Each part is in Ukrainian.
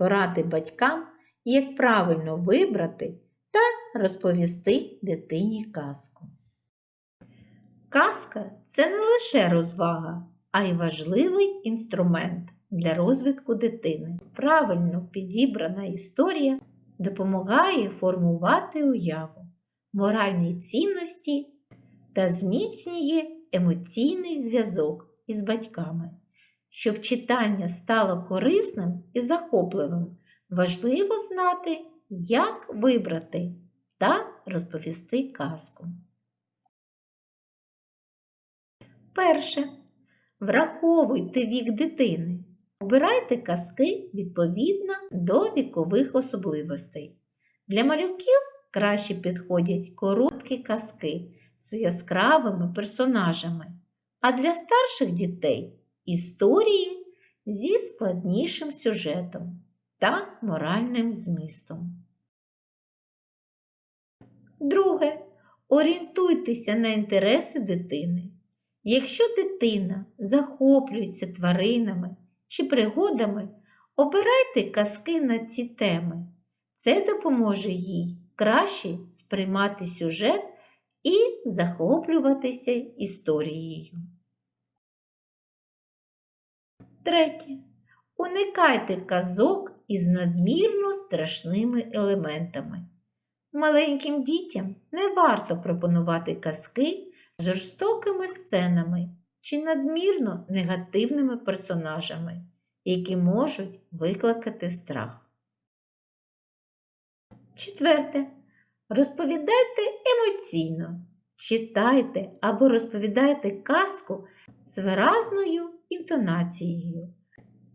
поради батькам, як правильно вибрати та розповісти дитині казку. Казка це не лише розвага, а й важливий інструмент для розвитку дитини. Правильно підібрана історія допомагає формувати уяву, моральні цінності та зміцнює емоційний зв'язок із батьками. Щоб читання стало корисним і захопливим, важливо знати, як вибрати та розповісти казку. Перше. Враховуйте вік дитини. Обирайте казки відповідно до вікових особливостей. Для малюків краще підходять короткі казки з яскравими персонажами, а для старших дітей історії зі складнішим сюжетом та моральним змістом. Друге. Орієнтуйтеся на інтереси дитини. Якщо дитина захоплюється тваринами чи пригодами, обирайте казки на ці теми. Це допоможе їй краще сприймати сюжет і захоплюватися історією. Третє. Уникайте казок із надмірно страшними елементами. Маленьким дітям не варто пропонувати казки з жорстокими сценами чи надмірно негативними персонажами, які можуть викликати страх. Четверте. Розповідайте емоційно. Читайте або розповідайте казку з виразною інтонацією.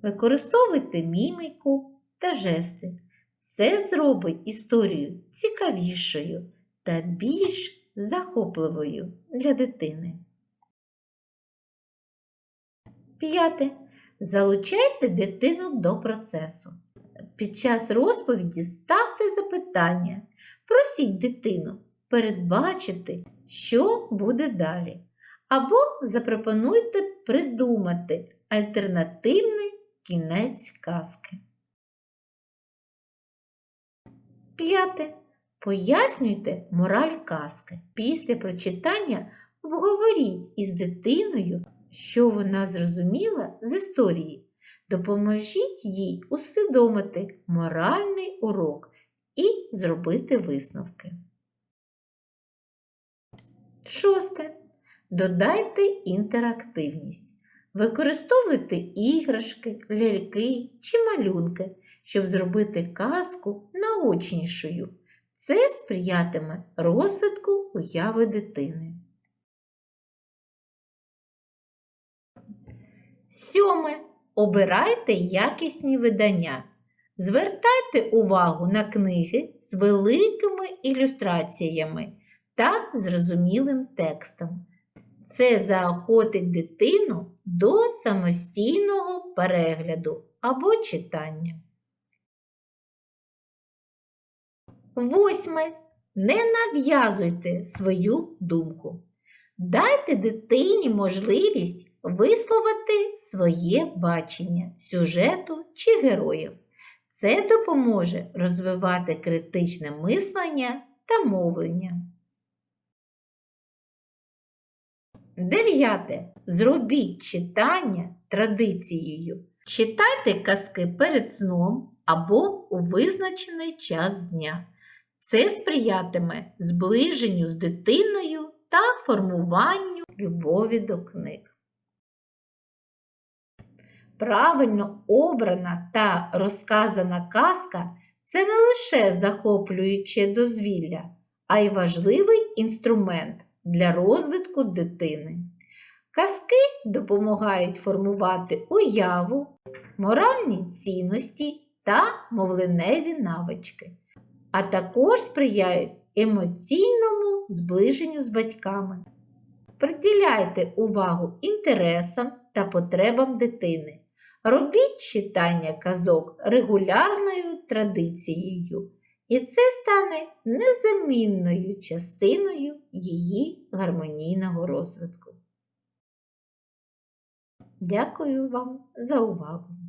Використовуйте міміку та жести. Це зробить історію цікавішою та більш захопливою для дитини. П'яте. Залучайте дитину до процесу. Під час розповіді ставте запитання, просіть дитину передбачити, що буде далі, або запропонуйте придумати альтернативний кінець казки. П'яте. Пояснюйте мораль казки. Після прочитання обговоріть із дитиною, що вона зрозуміла з історії. Допоможіть їй усвідомити моральний урок і зробити висновки. Шосте. Додайте інтерактивність. Використовуйте іграшки, ляльки чи малюнки, щоб зробити казку наочнішою. Це сприятиме розвитку уяви дитини. Сьоме. Обирайте якісні видання. Звертайте увагу на книги з великими ілюстраціями та зрозумілим текстом. Це заохотить дитину до самостійного перегляду або читання. Восьме. Не нав'язуйте свою думку. Дайте дитині можливість висловити своє бачення сюжету чи героїв. Це допоможе розвивати критичне мислення та мовлення. Дев'яте. Зробіть читання традицією. Читайте казки перед сном або у визначений час дня. Це сприятиме зближенню з дитиною та формуванню любові до книг. Правильно обрана та розказана казка це не лише захоплююче дозвілля, а й важливий інструмент для розвитку дитини. Казки допомагають формувати уяву, моральні цінності та мовленеві навички, а також сприяють емоційному зближенню з батьками. Приділяйте увагу інтересам та потребам дитини. Робіть читання казок регулярною традицією, і це стане незамінною частиною її гармонійного розвитку. Дякую вам за увагу!